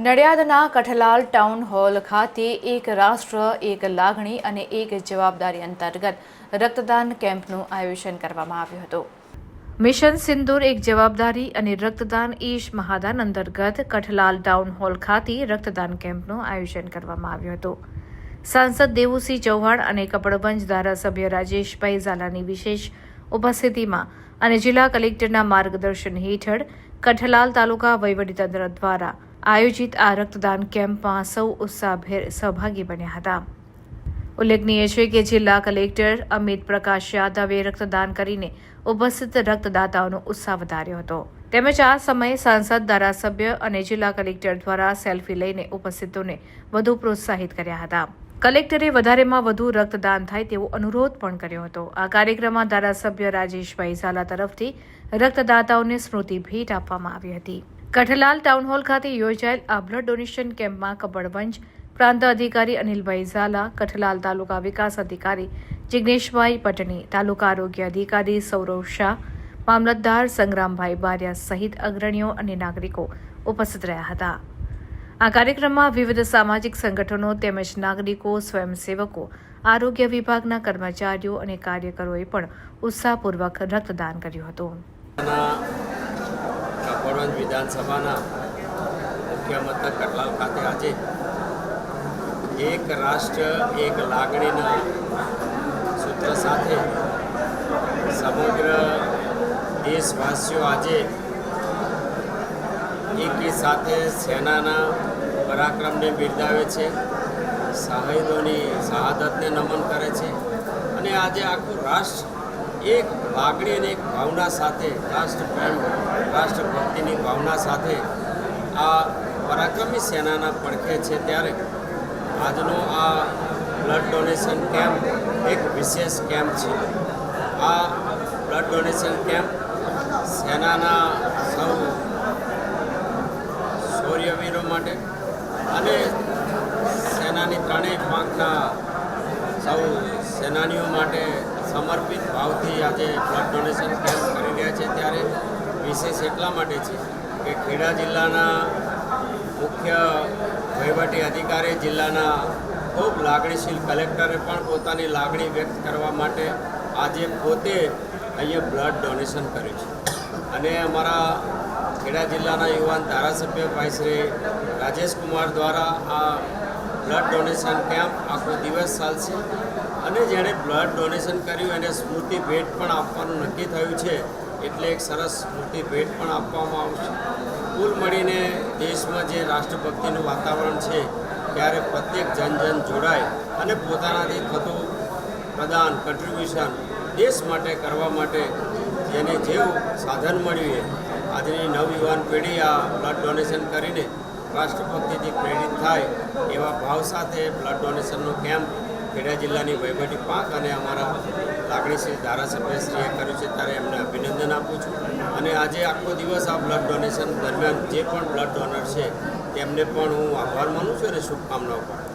નડિયાદના Kathlal town hall ખાતે એક રાષ્ટ્ર, એક લાગણી અને એક જવાબદારી અંતર્ગત રક્તદાન કેમ્પનું આયોજન કરવામાં આવ્યું હતું. મિશન સિંદૂર એક જવાબદારી અને રક્તદાન ઈશ મહાદાન અંતર્ગત કઠલાલ ટાઉન હોલ ખાતે રક્તદાન કેમ્પનું આયોજન કરવામાં આવ્યું હતું. સાંસદ દેવુસિંહ ચૌહાણ અને કપડવંજ ધારાસભ્ય રાજેશભાઈ ઝાલાની વિશેષ ઉપસ્થિતિમાં અને જિલ્લા કલેક્ટરના માર્ગદર્શન હેઠળ કઠલાલ તાલુકા વહીવટીતંત્ર દ્વારા આયોજિત આ રક્તદાન કેમ્પમાં સૌ ઉત્સાહભેર સહભાગી બન્યા હતા. ઉલ્લેખનીય છે કે જિલ્લા કલેક્ટર અમિત પ્રકાશ યાદવે રક્તદાન કરીને ઉપસ્થિત રક્તદાતાઓનો ઉત્સાહ વધાર્યો હતો. તેમજ આ સમયે સાંસદ, ધારાસભ્ય અને જિલ્લા કલેક્ટર દ્વારા સેલ્ફી લઈને ઉપસ્થિતોને વધુ પ્રોત્સાહિત કર્યા હતા. કલેક્ટરે વધારેમાં વધુ રક્તદાન થાય તેવો અનુરોધ પણ કર્યો હતો. આ કાર્યક્રમમાં ધારાસભ્ય રાજેશભાઈ ઝાલા તરફથી રક્તદાતાઓને સ્મૃતિ ભેટ આપવામાં આવી હતી. કઠલાલ ટાઉન હોલ ખાતે યોજાયેલ આ બ્લડ ડોનેશન કેમ્પમાં કબડવંજ પ્રાંત અધિકારી અનિલભાઈ ઝાલા, કઠલાલ તાલુકા વિકાસ અધિકારી જિગ્નેશભાઈ પટણી તાલુકા આરોગ્ય અધિકારી સૌરવ શાહ, મામલતદાર સંગ્રામભાઈ બારિયા સહિત અગ્રણીઓ અને નાગરિકો ઉપસ્થિત રહ્યા હતા. આ કાર્યક્રમમાં વિવિધ સામાજિક સંગઠનો તેમજ નાગરિકો, સ્વયંસેવકો, આરોગ્ય વિભાગના કર્મચારીઓ અને કાર્યકરોએ પણ ઉત્સાહપૂર્વક રક્તદાન કર્યું હતું. વિધાનસભાના મુખ્ય મથક કટલાલ ખાતે આજે એક રાષ્ટ્ર, એક લાગણીના સૂત્ર સાથે સમગ્ર દેશવાસીઓ આજે એકી સાથે સેનાના પરાક્રમને બિરદાવે છે, શાહિદોની શહાદતને નમન કરે છે અને આજે આખું રાષ્ટ્ર એક લાગણી અને એક ભાવના સાથે રાષ્ટ્રપ્રેમ રાષ્ટ્રભક્તિની ભાવના સાથે આ પરાક્રમી સેનાના પડખે છે ત્યારે આજનો આ બ્લડ ડોનેશન કેમ્પ એક વિશેષ કેમ્પ છે. આ બ્લડ ડોનેશન કેમ્પ સેનાના સૌ શૌર્યવીરો માટે અને સેનાની ત્રણેય પાંખના સૌ સેનાનીઓ માટે સમર્પિત ભાવથી આજે બ્લડ ડોનેશન કેમ્પ કરી રહ્યા છે. ત્યારે વિશેષ એટલા માટે છે કે ખેડા જિલ્લાના મુખ્ય વહીવટી અધિકારી જિલ્લાના ખૂબ લાગણીશીલ કલેક્ટરે પણ પોતાની લાગણી વ્યક્ત કરવા માટે આજે પોતે અહીંયા બ્લડ ડોનેશન કર્યું છે. અને અમારા ખેડા જિલ્લાના યુવાન ધારાસભ્ય ભાઈ શ્રી રાજેશ કુમાર દ્વારા આ બ્લડ ડોનેશન કેમ્પ આખો દિવસ ચાલશે. અને જેણે બ્લડ ડોનેશન કર્યું, એને સ્મૃતિ ભેટ પણ આપવાનું નક્કી થયું છે. એટલે એક સરસ સ્મૃતિ ભેટ પણ આપવામાં આવશે. કુલ મળીને દેશમાં જે રાષ્ટ્રભક્તિનું વાતાવરણ છે, ત્યારે પ્રત્યેક જન જન જોડાય અને પોતાનાથી થતું પ્રદાન કન્ટ્રીબ્યુશન દેશ માટે કરવા માટે જેને જેવું સાધન મળ્યું એ આજની નવયુવાન પેઢી આ બ્લડ ડોનેશન કરીને રાષ્ટ્રભક્તિથી પ્રેરિત થાય એવા ભાવ સાથે બ્લડ ડોનેશનનો કેમ્પ ખેડા જિલ્લાની વહીવટી પાંખ અને અમારા લાગણીશ્રી ધારાસભ્યશ્રીએ કર્યું છે ત્યારે એમને અભિનંદન આપું છું. અને આજે આખો દિવસ આ બ્લડ ડોનેશન દરમિયાન જે પણ બ્લડ ડોનર છે તેમને પણ હું આભાર માનું છું અને શુભકામનાઓ છું.